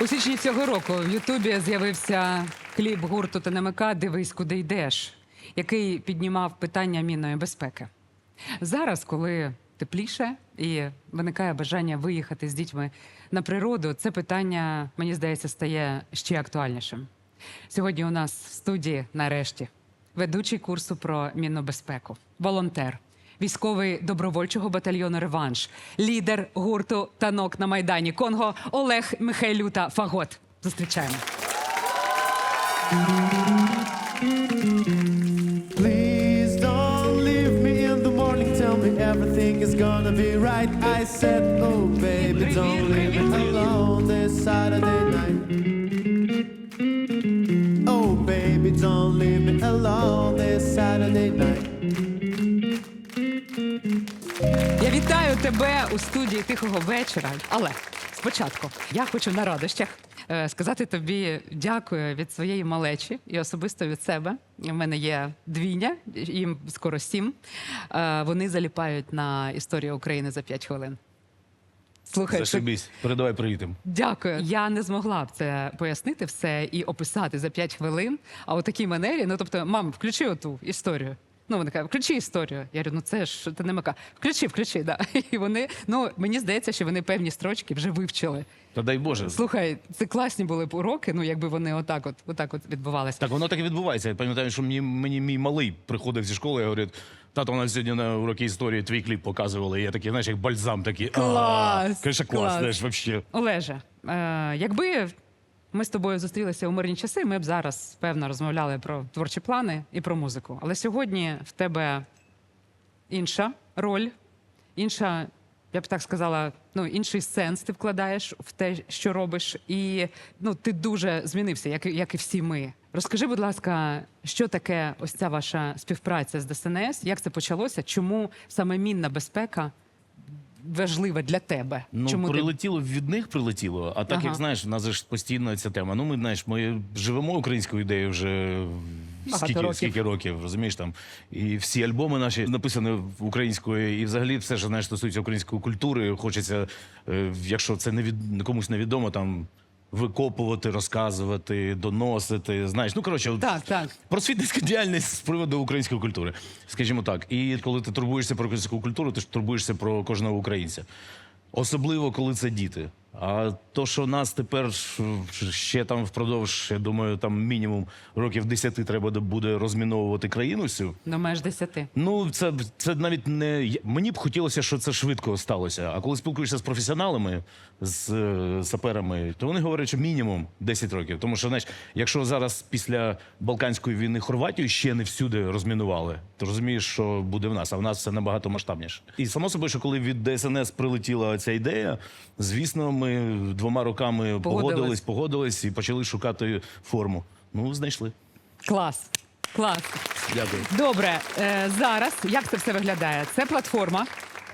У січні цього року в Ютубі з'явився кліп гурту ТНМК Дивись, куди йдеш, який піднімав питання мінної безпеки. Зараз, коли тепліше і виникає бажання виїхати з дітьми на природу, це питання, мені здається, стає ще актуальнішим. Сьогодні у нас в студії нарешті ведучий курсу про мінну безпеку, волонтер, військовий добровольчого батальйону Реванш, лідер гурту танок на майдані Конго Олег Михайлюта Фагот. Зустрічаємо. Everything is gonna be right. I said, Oh, baby, don't leave me alone this Saturday night. Oh, baby, don't leave me alone this Saturday night. Тебе у студії тихого вечора. Але спочатку я хочу на радощах е, сказати тобі дякую від своєї малечі і особисто від себе. У мене є двійня, їм скоро сім. Е, Вони заліпають на історію України за 5 хвилин. Слухай, це Зашибісь. Передавай привітом. Дякую. Я не змогла б це пояснити все і описати за 5 хвилин. А у такій манері, ну тобто, мам, включи оту історію. Ну, вони кажуть, включи історію. Я говорю, ну це ж ти не мака. Включи, включи, да. І вони, ну мені здається, що вони певні строчки вже вивчили. Та дай Боже. Слухай, це класні були б уроки, ну якби вони отак от, отак от відбувалися. Так воно так і відбувається. Я пам'ятаю, що мені, мені мій малий приходив зі школи і говорить, тато, у нас сьогодні на уроки історії твій кліп показували. І я такий, знаєш, як бальзам такий. Клас, Конечно, клас, клас. знаєш, вообще. Олеже, е, якби ми з тобою зустрілися у мирні часи, ми б зараз певно розмовляли про творчі плани і про музику. Але сьогодні в тебе інша роль, інша, я б так сказала, ну інший сенс ти вкладаєш в те, що робиш, і ну ти дуже змінився, як, як і всі ми. Розкажи, будь ласка, що таке ось ця ваша співпраця з ДСНС? Як це почалося? Чому саме мінна безпека важлива для тебе? Ну, Чому ти прилетіло від них прилетіло. А так Ага. як знаєш, в нас ж постійно ця тема. Ну, ми знаєш, ми живемо українською ідеєю вже Багато скільки років. скільки років, розумієш там. І всі альбоми наші написані українською, і взагалі все, що знаєш, стосується української культури, хочеться, е, якщо це не від комусь невідомо, там. Викопувати, розказувати, доносити. Знаєш, ну коротше, от Так, так. просвітницька діяльність з приводу української культури, скажімо так. І коли ти турбуєшся про українську культуру, ти ж турбуєшся про кожного українця. Особливо, коли це діти. А то, що нас тепер ще там впродовж, я думаю, там мінімум років 10 треба буде розміновувати країну всю. Ну, меж десяти. Ну, це, це навіть не мені б хотілося, щоб це швидко сталося. А коли спілкуєшся з професіоналами, з е, саперами, то вони говорять, що мінімум 10 років. Тому що, знаєш, якщо зараз після Балканської війни Хорватію ще не всюди розмінували, то розумієш, що буде в нас, а в нас все набагато масштабніше. І само собою, що коли від ДСНС прилетіла ця ідея, звісно, ми двома роками Погодились. погодились, погодились і почали шукати форму. Ну, знайшли. Клас. Клас. Дякую. Добре, е, зараз як це все виглядає? Це платформа,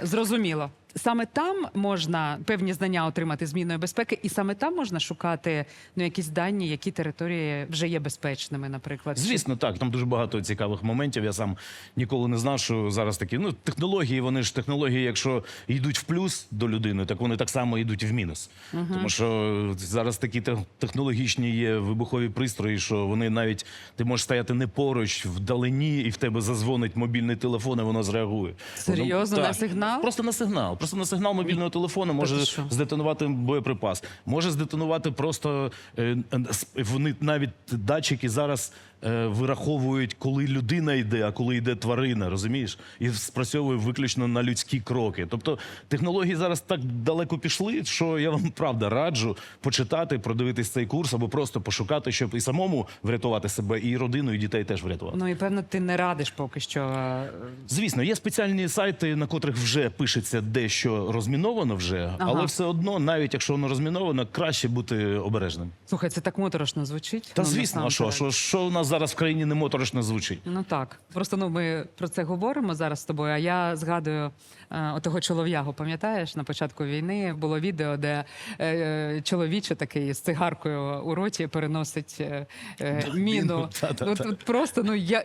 зрозуміло. Саме там можна певні знання отримати з мінної безпеки, і саме там можна шукати ну якісь дані, які території вже є безпечними, наприклад. Звісно, так. Там дуже багато цікавих моментів. Я сам ніколи не знав, що зараз такі ну технології. Вони ж технології, якщо йдуть в плюс до людини, так вони так само йдуть в мінус. Тому що зараз такі тех- технологічні є вибухові пристрої, що вони навіть ти можеш стояти не поруч вдалині, і в тебе зазвонить мобільний телефон, і воно зреагує. Серйозно? Воно- На сигнал? Просто на сигнал. Просто на сигнал мобільного телефону може здетонувати боєприпас. Може здетонувати просто е, е, вони навіть датчики зараз вираховують, коли людина йде, а коли йде тварина, розумієш? І спрацьовує виключно на людські кроки. Тобто технології зараз так далеко пішли, що я вам правда раджу почитати, продивитись цей курс або просто пошукати, щоб і самому врятувати себе, і родину, і дітей теж врятувати. Ну і певно, ти не радиш поки що. е, Звісно, є спеціальні сайти, на котрих вже пишеться дещо розміновано вже, Ага. але все одно, навіть якщо воно розміновано, краще бути обережним. Слухай, це так моторошно звучить. Та Ну, звісно, а що, що, що у нас зараз в країні не моторошно звучить. Ну так. Просто ну ми про це говоримо зараз з тобою. А я згадую отого чолов'ягу, пам'ятаєш, на початку війни було відео, де е, чоловіче такий з цигаркою у роті переносить е, е, міну. та-та-та. Ну, просто ну я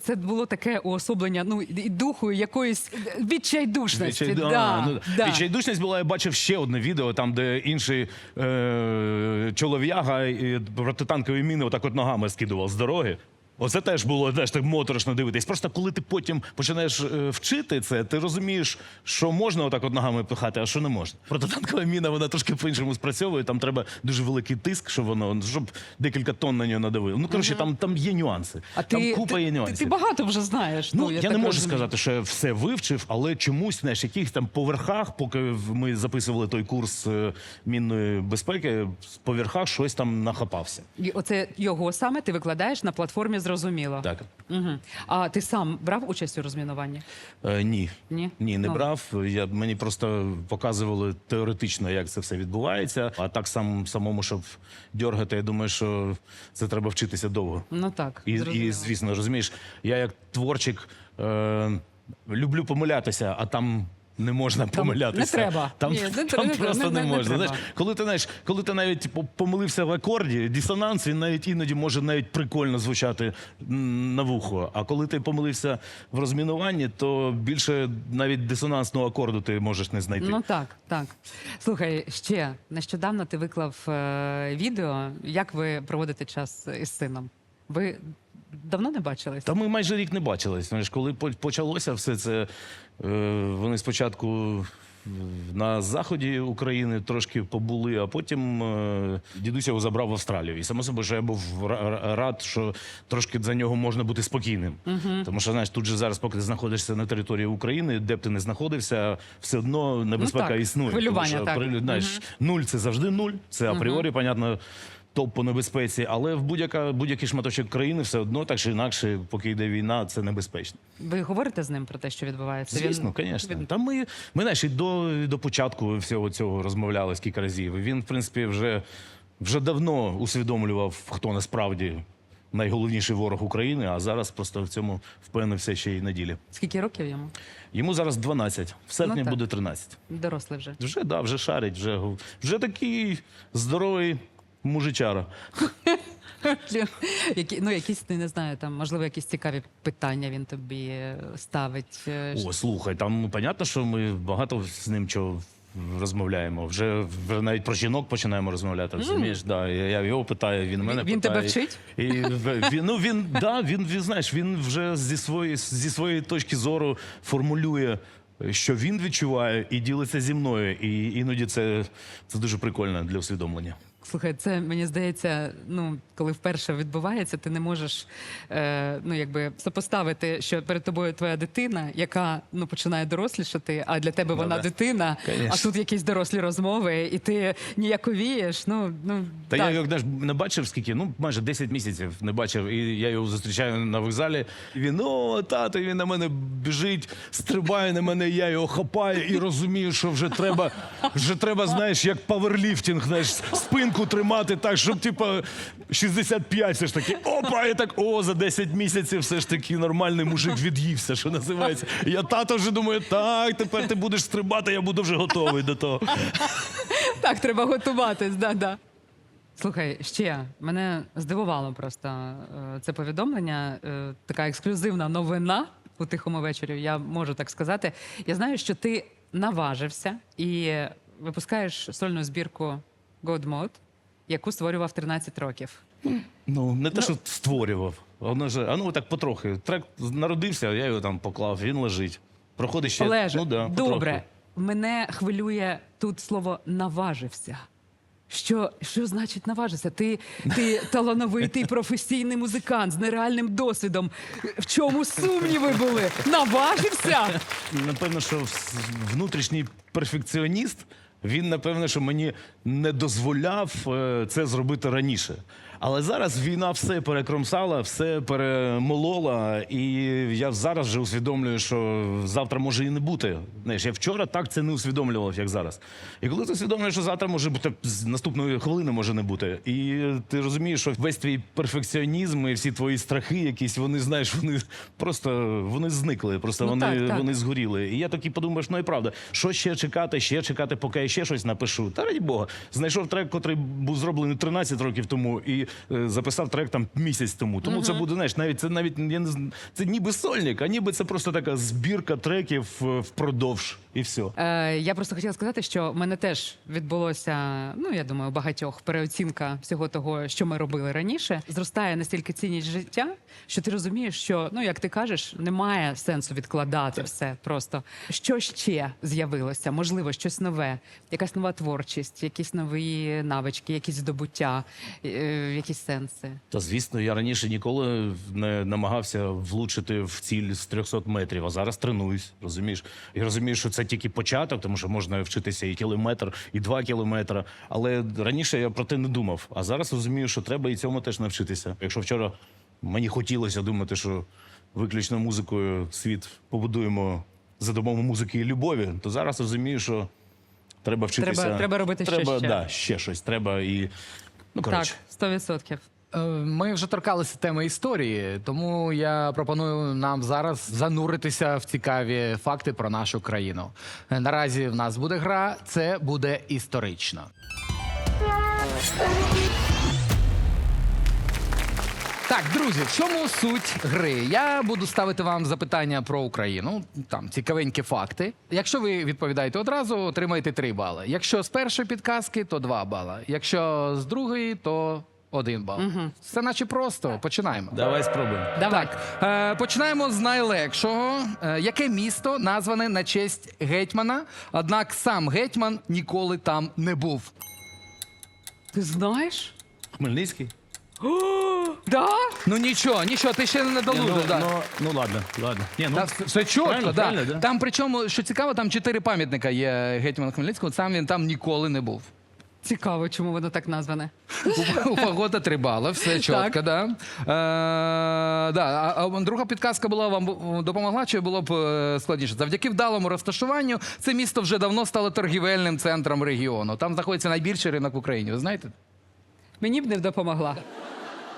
це, було таке уособлення ну і духу якоїсь відчайдушності. Відчайду- да, а, ну, да. Відчайдушність була, я бачив ще одне відео, там, де інший е- чолов'яга протитанкові міни отак от ногами скидував з дороги. Оце теж було знаєш, так моторошно дивитись. Просто коли ти потім починаєш е, вчити це, ти розумієш, що можна отак от ногами пихати, а що не можна. Протитанкова міна вона трошки по-іншому спрацьовує. Там треба дуже великий тиск, щоб воно щоб декілька тонн на нього надавило. Ну коротше, там, там є нюанси. А там ти, купа ти, є нюансів. ти багато вже знаєш. Ну, я, так не можу розумію. сказати, що я все вивчив, але чомусь знаєш, яких там поверхах, поки ми записували той курс е, мінної безпеки, з поверхах щось там нахапався. І оце його саме ти викладаєш на платформі зрозуміло. Так. Угу. А ти сам брав участь у розмінуванні? Е, ні. Ні? Ні, не Ну. брав. Я, мені просто показували теоретично, як це все відбувається. А так сам самому, щоб дьоргати, я думаю, що це треба вчитися довго. Ну так. І, зрозуміло. і звісно, розумієш, я як творчик е, люблю помилятися, а там. Не можна помилятися. не треба. Там, Ні, не там треба, просто не- не, не- не можна. треба. Знаєш, коли ти знаєш, коли ти навіть по- помилився в акорді, дисонанс він навіть іноді може навіть прикольно звучати на вухо. А коли ти помилився в розмінуванні, то більше навіть дисонансного акорду ти можеш не знайти. Ну так, так. Слухай, ще нещодавно ти виклав е, відео, як ви проводите час із сином. Ви давно не бачились? Та ми майже рік не бачились. Знаєш, коли почалося все це, е, вони спочатку на заході України трошки побули, а потім е, дідусь його забрав в Австралію. І само собою, що я був ра- ра- рад, що трошки за нього можна бути спокійним. Тому що знаєш, тут же зараз, поки ти знаходишся на території України, де б ти не знаходився, все одно небезпека Ну так, існує. хвилювання, Тому що, так. знаєш, нуль це завжди нуль. Це апріорі, понятно. Топ по небезпеці, але в будь-яка будь-який шматочок країни все одно так чи інакше, поки йде війна, це небезпечно. Ви говорите з ним про те, що відбувається? Звісно, звісно. він- Та ми, ми знаєш, і до, до початку всього цього розмовляли скільки разів. Він, в принципі, вже, вже давно усвідомлював, хто насправді найголовніший ворог України, а зараз просто в цьому впевнився ще й на ділі. Скільки років йому? Йому зараз 12, в серпні Ну, буде 13. Дорослий вже. Вже да, вже шарить, вже, вже такий здоровий мужичара. Які, ну, якісь, не знаю, там, можливо, якісь цікаві питання він тобі е, ставить. е, О, слухай, там ну, понятно, що ми багато з ним чого розмовляємо. Вже, навіть про жінок починаємо розмовляти. Розумієш? Да, я, я його питаю, він мене Він питає. тебе вчить? І, він, ну, він, да, він, він, знаєш, він вже зі своєї, зі своєї точки зору формулює. Що він відчуває і ділиться зі мною, і іноді це, це дуже прикольно для усвідомлення. Слухай, це мені здається, ну коли вперше відбувається, ти не можеш е, ну якби сопоставити, що перед тобою твоя дитина, яка ну починає дорослішати, а для тебе вона да. дитина, а тут якісь дорослі розмови, і ти ніяковієш. Ну ну Та так. я його знаєш, не бачив скільки, ну майже 10 місяців не бачив. І я його зустрічаю на вокзалі. І він о, тато, і він на мене біжить, стрибає на мене, я його хапаю і розумію, що вже треба, вже треба, знаєш, як паверліфтинг, знаєш, спинку тримати так, щоб типа 65 все ж таки. Опа, і так о, за 10 місяців все ж таки нормальний мужик від'ївся, що називається. Я тато вже думаю, так, тепер ти будеш стрибати, я буду вже готовий до того. Так, треба готуватись, да, да. Слухай, ще мене здивувало просто е, це повідомлення, е, така ексклюзивна новина у тихому вечорі. Я можу так сказати. Я знаю, що ти наважився і випускаєш сольну збірку God Mode, яку створював 13 років. Ну, не те, що створював. Воно ж, а ну так потрохи. Трек народився, я його там поклав, він лежить. Проходить ще. Олеже, ну, да, добре. Мене хвилює тут слово наважився. Що, що значить наважився? Ти, ти талановитий професійний музикант з нереальним досвідом. В чому сумніви були? Наважився? Напевно, що внутрішній перфекціоніст, він, напевно, що мені не дозволяв е, це зробити раніше. Але зараз війна все перекромсала, все перемолола, і я зараз вже усвідомлюю, що завтра може і не бути. Знаєш, я вчора так це не усвідомлював, як зараз. І коли ти усвідомлюєш, що завтра може бути з наступної хвилини може не бути. І ти розумієш, що весь твій перфекціонізм і всі твої страхи, якісь вони знаєш, вони просто вони зникли. Просто Ну, вони, так, так. вони згоріли. І я такий подумаєш, ну і правда, що ще чекати, ще чекати, поки я ще щось напишу. Та раді Бога, знайшов трек, котрий був зроблений 13 років тому, і записав трек там місяць тому. Тому це буде, знаєш, навіть це навіть я не з- це ніби сольник, а ніби це просто така збірка треків е, впродовж, і все. Е, я просто хотіла сказати, що в мене теж відбулося, ну я думаю, багатьох переоцінка всього того, що ми робили раніше. Зростає настільки цінність життя, що ти розумієш, що ну як ти кажеш, немає сенсу відкладати все. Просто що ще з'явилося? Можливо, щось нове, якась нова творчість, якісь нові навички, якісь здобуття, е, якісь сенси. Та звісно, я раніше ніколи не намагався влучити в ціль з 300 метрів, а зараз тренуюсь, розумієш? І розумію, що це тільки початок, тому що можна вчитися і кілометр, і два кілометри. Але раніше я про те не думав. А зараз розумію, що треба і цьому теж навчитися. Якщо вчора мені хотілося думати, що виключно музикою світ побудуємо за допомогою музики і любові, то зараз розумію, що треба вчитися. Треба- треба робити ще треба, ще. Да, ще щось. Треба і ну коротше. Так, сто відсотків. Е, Ми вже торкалися теми історії, тому я пропоную нам зараз зануритися в цікаві факти про нашу країну. Е, Наразі в нас буде гра, це буде історично. Так, друзі, в чому суть гри? Я буду ставити вам запитання про Україну, там цікавенькі факти. Якщо ви відповідаєте одразу, отримаєте 3 бали. Якщо з першої підказки, то 2 бали. Якщо з другої, то 1 бал. Все наче просто. Починаємо. Давай спробуємо. Давай. Так, е, починаємо з найлегшого. Е, яке місто назване на честь гетьмана? Однак сам гетьман ніколи там не був. Ти знаєш? Хмельницький? Да? Ну нічого, нічого, ти ще не ну, да. ну, ну ладно, ладно. Ні, ну, Та все- все чітко, правильно, да. правильно, да? Там причому, що цікаво, там чотири пам'ятника є гетьмана Хмельницького, сам він там ніколи не був. Цікаво, чому воно так назване. У- погода три бали, все чітко, да. Е, да. А, а друга підказка була вам допомогла, чи було б е, складніше? Завдяки вдалому розташуванню це місто вже давно стало торгівельним центром регіону. Там знаходиться найбільший ринок в Україні. Ви знаєте? Мені б не допомогла.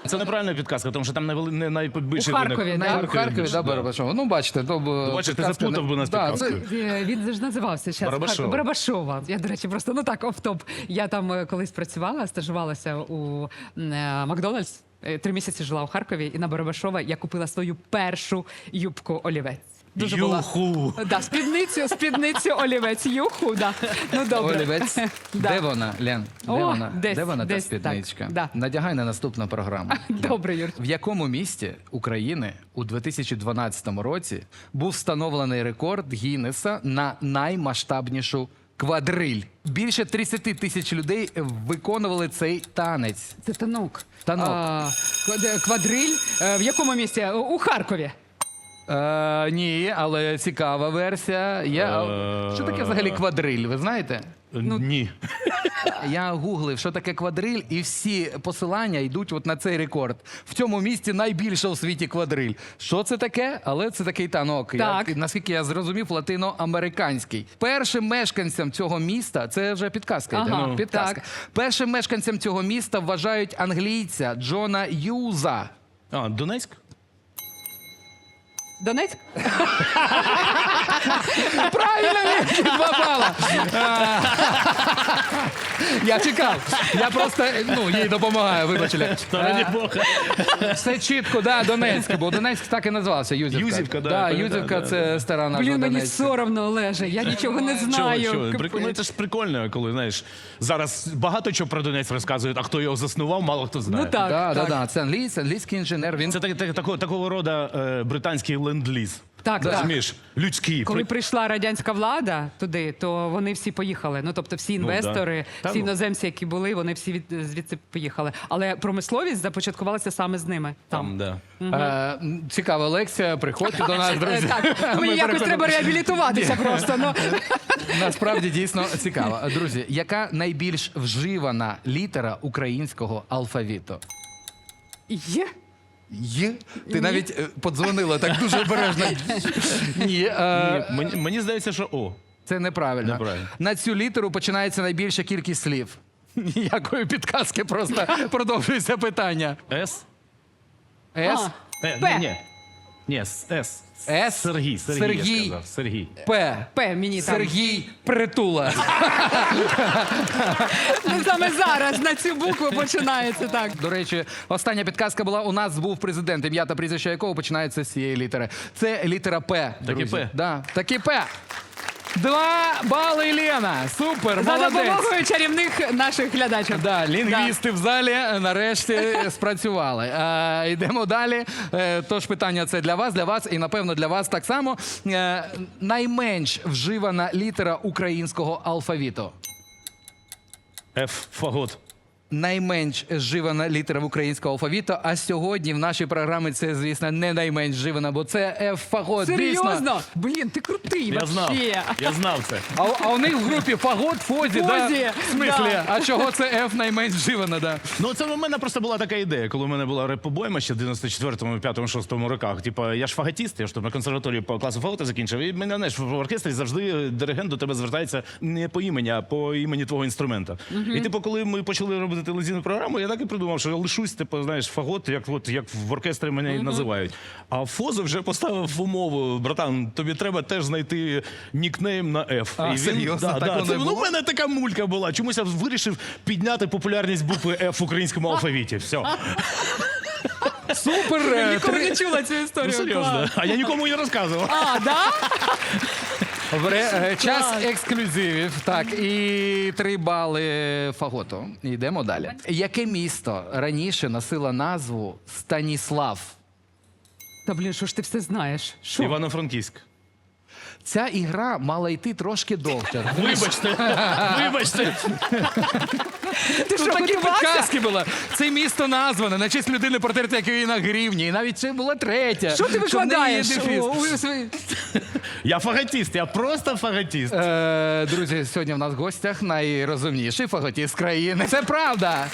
Це неправильна підказка, тому що там найвели- не найбільший У Харкові, ринок. да? В Харкові, да. Барабашова. Ну, бачите, то б, бачите, підказка заплутав не- би нас Да, підказкою. це- Е, Він же ж називався щас Барабашова. Барабашова. Я, до речі, просто ну так, оф-топ. Я там е, колись працювала, стажувалася у м, е, Макдональдс. Е, Три місяці жила у Харкові, і на Барабашова я купила свою першу юбку олівець. Дуже Юху! була. Да, спідницю, спідницю олівець. Юху, да. Ну добре. Олівець. Да. Де вона, Лен? Де О, вона? десь, Де вона та десь спідничка? так, да. Надягай на наступну програму. Добре, Юр. В якому місті України у 2012 році був встановлений рекорд Гіннеса на наймасштабнішу квадриль? Більше 30 тисяч людей виконували цей танець. Це танок. Танок. А, квад- квадриль. Е, В якому місті? У Харкові. Е, ні, але цікава версія. Є. А Що таке взагалі квадриль? Ви знаєте? Ну, Ні. Я гуглив, що таке квадриль, і всі посилання йдуть от на цей рекорд. В цьому місті найбільше у світі квадриль. Що це таке? Але це такий танок. Так. Я, наскільки я зрозумів, латиноамериканський. Першим мешканцям цього міста це вже підказка. йде, Ага, ну, підказка. так. Першим мешканцям цього міста вважають англійця Джона Юза. А, Донецьк? Донецьк? Правильно, Лєнчик, два бала. Я чекав. Я просто ну, їй допомагаю, вибач, Лє. Та раді Бога. Все чітко, да, Донецьк, бо Донецьк так і називався. Юзівка. Юзівка, да, да, так, Юзівка да, це стара назва Блін, мені Донецька. соромно, Олеже. Я нічого не Чого, знаю. чого? Капець. Прикольно, це ж прикольно, коли знаєш, зараз багато чого про Донець розказують, а хто його заснував, мало хто знає. Ну так, Да, так. да, да. Це англійський, англійський інженер. Він Це так, так, такого, такого роду е, британський ленд-ліз. Так, так. Розумієш? Людський. Коли прийшла радянська влада туди, то вони всі поїхали. Ну тобто, всі Ну, да. інвестори, Та всі ну. іноземці, які були, вони всі від, звідси поїхали. Але промисловість започаткувалася саме з ними. Там, Там. да. е, цікава лекція. Приходьте до нас, Е, друзі. Так, Ми мені якось треба реабілітуватися просто. Ну. Насправді дійсно цікаво. Друзі, яка найбільш вживана літера українського алфавіту? Є? Є? Ти навіть е, подзвонила так дуже обережно. Ні, е, Ні, мені, мені здається, що О. це неправильно. Неправильно. На цю літеру починається найбільша кількість слів. Ніякої підказки, просто продовжується питання. С. С, А, Е, П. Ні, ні. Ні, С. С. С. Сергій. Сергій, Сергій. я сказав. Сергій. П. П мені там. Сергій Притула. Ну, саме зараз на цю букву починається так. До речі, остання підказка була: у нас був президент, ім'я та прізвище якого починається з цієї літери. Це літера П. Друзі. П. Да, таки П. Два бали Лена. Супер, За молодець. допомогою чарівних наших глядачів. Да, лінгвісти в залі е, нарешті спрацювали. Е, йдемо далі. Е, тож питання це для вас, для вас і напевно для вас так само. Е, найменш вживана літера українського алфавіту. Ф. Фагот. Найменш вживана літера в українського алфавіту. А сьогодні в нашій програмі це, звісно, не найменш вживана, бо це Ф фагот. Дійсно. Серйозно? Блін, ти крутий Я знав. Я знав це. А, а у них в групі фагот, фозі, да? Фозі, в смислі, да. а чого це Ф найменш вживана, да? Ну, це в мене просто була така ідея, коли в мене була реп-побойма ще в 94-му, 5-му, 6-му роках. Типа, я ж фаготіст, я ж там на консерваторії по класу фагота закінчив. І мене знаєш, в оркестрі завжди диригент до тебе звертається не по імені, а по імені твого інструмента. І типу, коли ми почали робити телевізійну програму, я так і придумав, що я лишусь, типу, знаєш, фагот, як от як в оркестрі мене і називають. А Фозу вже поставив в умову, братан, тобі треба теж знайти нікнейм на F. А, серйозно? да, Так да, це, і ну, в мене така мулька була. Чомусь я вирішив підняти популярність букви F в українському алфавіті. Все. Супер! е, Ніколи не чула цю Ну, серйозно. А я нікому не розказував. А, да? Вре- е, Час ексклюзивів. Так, і три бали фаготу. Йдемо далі. Яке місто раніше носило назву Станіслав? Та блін, що ж ти все знаєш? Що? Івано-Франківськ. Ця ігра мала йти трошки довше. Вибачте, вибачте. Ти що, такі підказки були. Це місто назване на честь людини, портрет якої на гривні. І навіть це була третя. Що ти викладаєш? Я фаготіст, я просто фаготіст. Е, друзі, сьогодні в нас в гостях найрозумніший фаготіст країни. Це правда.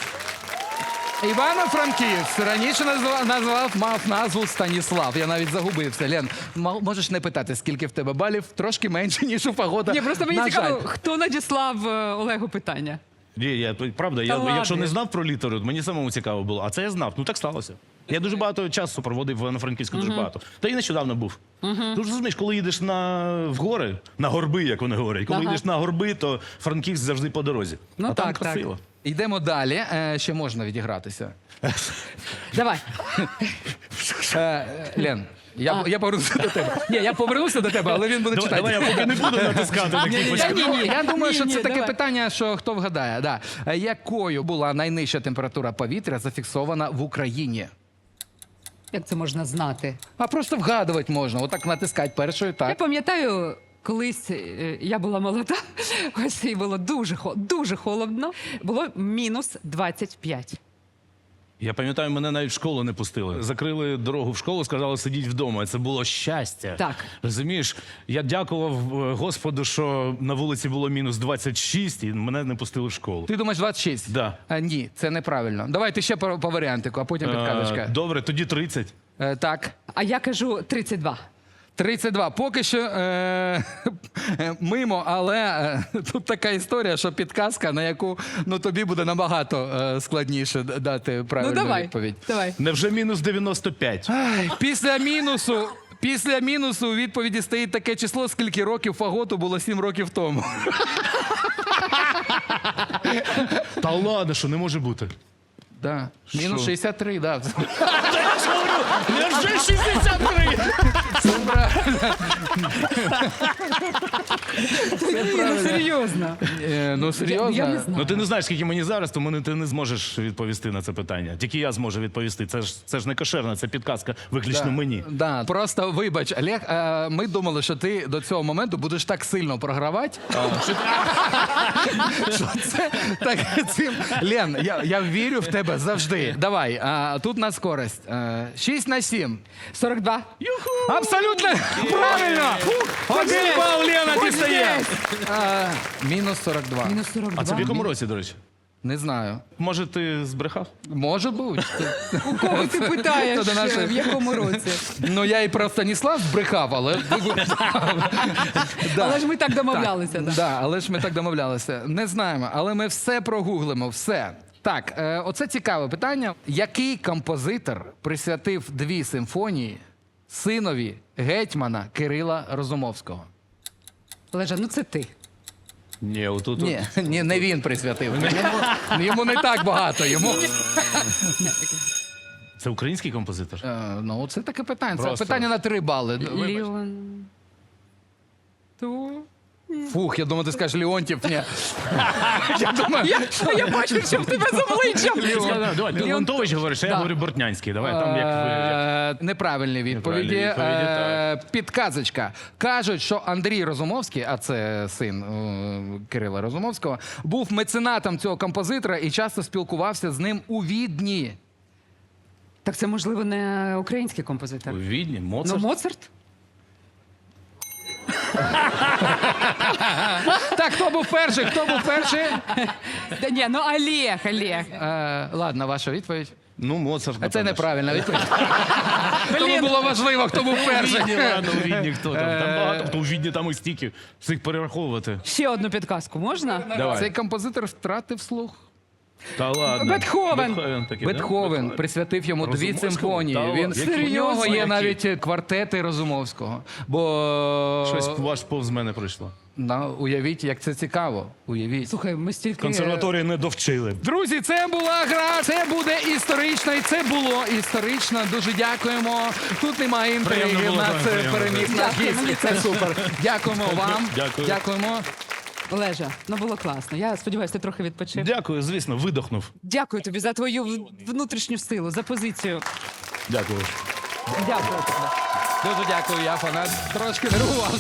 Івано-Франківськ раніше назвав, назвав мав назву Станіслав. Я навіть загубився. Лен, м- можеш не питати, скільки в тебе балів, трошки менше, ніж у Фагота. Ні, просто мені На цікаво, жаль. хто надіслав е, Олегу питання. Ні, я, правда, я, ладно. якщо не знав про літеру, мені самому цікаво було. А це я знав. Ну так сталося. Я дуже багато часу проводив в Івано-Франківську, дуже багато. Та і нещодавно був. Ти ж розумієш, коли їдеш на в гори, на горби, як вони говорять, коли Ага. їдеш на горби, то Франківськ завжди по дорозі. Ну, а там так, так. красиво. Йдемо далі. Е, ще можна відігратися. Давай. Е, Лен, я, я повернуся до тебе. Ні, я повернуся до тебе, але він буде читати. давай я поки не буду натискати на Ні, ні, ні, ні. Я думаю, Ні, що ні, це таке питання, що хто вгадає. Да. Е, Якою була найнижча температура повітря зафіксована в Україні? Як це можна знати? А просто вгадувати можна. Отак натискати першою, Я так. пам'ятаю, колись е, я була молода, ось і було дуже, хо- дуже холодно. Було мінус 25. Я пам'ятаю, мене навіть в школу не пустили. Закрили дорогу в школу, сказали сидіть вдома. Це було щастя. Так. Розумієш, я дякував е, Господу, що на вулиці було мінус 26, і мене не пустили в школу. Ти думаєш 26? Да. А, ні, це неправильно. Давайте ще по, по варіантику, а потім Е, підказочка. Добре, тоді 30. Е, так. А я кажу 32. 32. Поки що е, мимо, але е, тут така історія, що підказка, на яку ну, тобі буде набагато е, складніше дати правильну ну давай. відповідь. Давай. Невже мінус 95? Ай, після мінусу. Після мінусу у відповіді стоїть таке число, скільки років фаготу було 7 років тому. Та ладно, що не може бути. Да. Мінус Що? 63, да. Невже 63? Ні, ну серйозно. Е, ну серйозно. Я не знаю. Ну ти не знаєш, скільки мені зараз, тому не- ти не зможеш відповісти на це питання. Тільки я зможу відповісти. Це ж це ж не кошерна, це підказка виключно мені. Да, просто вибач, Олег, е, ми думали, що ти до цього моменту будеш так сильно програвати. що, що це так цим. Лен, я, я вірю в тебе завжди. Давай, а, тут на скорость. Е, 6 на 7. 42. Абсолютно правильно! Один бал Лена дістає. Е, Мінус 42. Мінус 42. А це в якому році, до речі? Не знаю. Може, ти збрехав? Може бути. У кого ти питаєш, То до нашої- в якому році? Ну я і про Станіслав збрехав, але. Да. Але ж ми так домовлялися. Так, да. да, але ж ми так домовлялися. Не знаємо, але ми все прогуглимо, все. Так, е, оце цікаве питання. Який композитор присвятив дві симфонії синові гетьмана Кирила Розумовського? Лежа, ну це ти. Ні, отут. Ні, ні, не він присвятив. Йому, йому не так багато. Йому Це український композитор? Е, ну це таке питання. Це питання на три бали. Ліон. Ту. Фух, я думаю, ти скажеш Леонтів. Ні. Я думаю, Я, я бачу, що в тебе з обличчям. Давай, давай, ти Леонтович говориш, а я Да. говорю Бортнянський. Давай, там як як- Е, Неправильні відповіді. Неправильні відповіді, Е, Підказочка. Кажуть, що Андрій Розумовський, а це син е, Кирила Розумовського, був меценатом цього композитора і часто спілкувався з ним у Відні. Так це, можливо, не український композитор. У Відні, Ну, Моцарт. Моцарт? Так, хто був перший? Хто був перший? Да ні, ну Олег, Олег. Е, ладно, ваша відповідь. Ну, Моцарт. А це неправильно неправильна відповідь. Тому було важливо, хто був перший. Відні, ладно, у Відні хто там? Там Е. багато хто у Відні, там і стільки. Всіх перераховувати. Ще одну підказку можна? Давай. Цей композитор втратив слух. Та ладно. Бетховен. Бетховен такий, да? Бетховен присвятив йому дві Розумовському? симфонії. Та Він ладно. у нього є Які? навіть квартети Розумовського. Бо Щось ваш повз мене прийшло. На, уявіть, як це цікаво. Уявіть. Слухай, ми стільки... Консерваторії не довчили. Друзі, це була гра. Це буде історично, і це було історично. Дуже дякуємо. Тут немає інтриги. Приємно було У нас е, приємно. переміг наш гість. Це супер. Дякуємо вам. Дякую. Дякуємо. Олежа, ну було класно. Я сподіваюся, ти трохи відпочив. Дякую, звісно, видохнув. Дякую тобі за твою в- внутрішню силу, за позицію. Дякую. Дякую тобі. Дуже дякую, я фанат. Трошки нервував.